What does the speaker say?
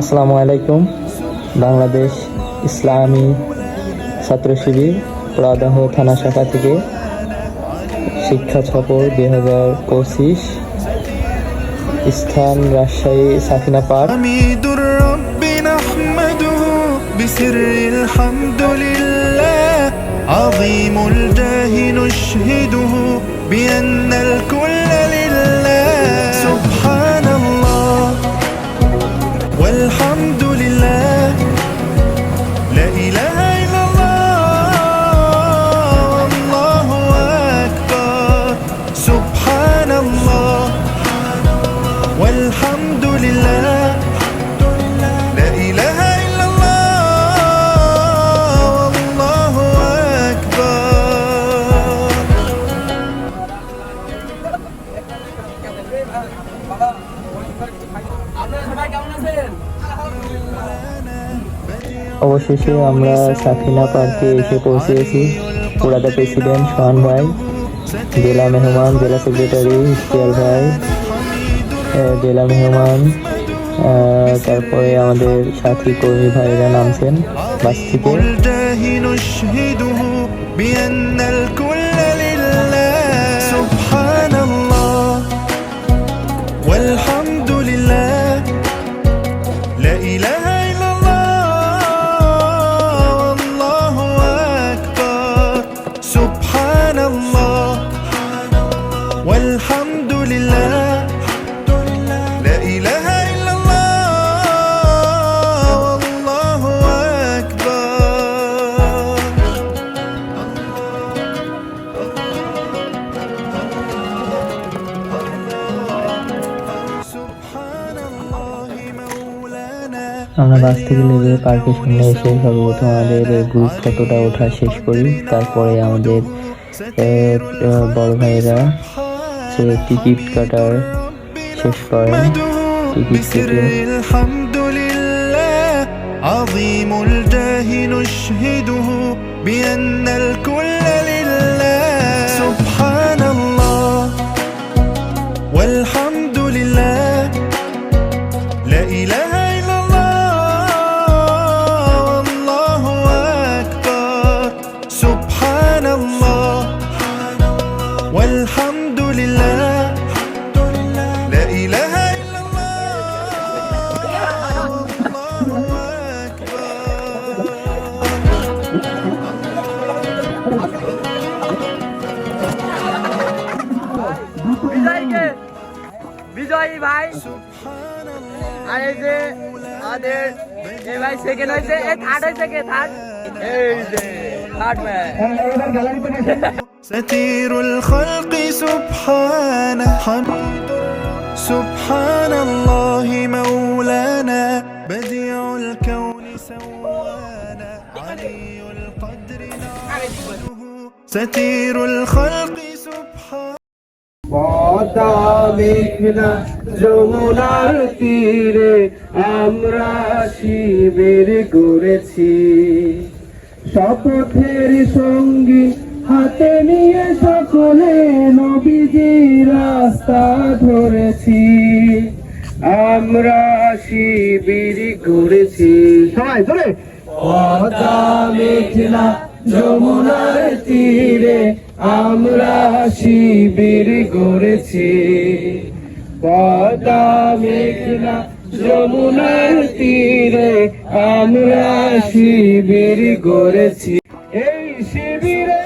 আসসালামু আলাইকুম বাংলাদেশ ইসলামী ছাত্র শিবির প্রাদাহ থানা শাখা থেকে শিক্ষা সফর দুই হাজার পঁচিশ স্থান রাজশাহী সাফিনা পার্ক حميد الرب نحمده بسر الحمد لله عظيم الجاه نشهده بأن অবশেষে আমরা সাফিনা পার্কে এসে পৌঁছেছি। পুরাদা প্রেসিডেন্ট সোহান ভাই, জেলা মেহমান, জেলা সেক্রেটারি ইশতিয়ার ভাই জেলা মেহমান তারপরে আমাদের সাথী কর্মী ভাইরা নামছেন বাস থেকে। لا إله إلا الله والله أكبر. سبحان الله والحمد لله. আমরা বাস থেকে নেমে পার্কের সামনে এসে সর্বপ্রথম আমাদের গ্রুপ ফটোটা ওঠা শেষ করি তারপরে আমাদের আহ, আহ, বড় ভাইয়েরা সে টিকিট কাটার শেষ করেন টিকিট بسر কেটে الحمد لله عظيم الجاه نشهده بأن الكل বিজয়ী ভাই আর এই যে আমাদের এই ভাই সেকেন্ড হয়েছে এ থার্ড হয়েছে কে থার্ড এই যে থার্ড ম্যাচ ستير الخلق سبحانه حميد سبحان الله مولانا بديع الكون سوانا علي القدر نعبده ستير الخلق سبحانه পদ্মা মেঘনা যমুনার তীরে আমরা শিবির করেছি। শপথের সঙ্গী হাতে নিয়ে সকলে নবীজি রাস্তা ধরেছি। আমরা শিবির করেছি। সবাই ধরে। পদ্মা মেঘনা যমুনার তীরে আমরা শিবির গড়েছি। পদা মেঘনা যমুনার তীরে আমরা শিবির গড়েছি। এই শিবিরে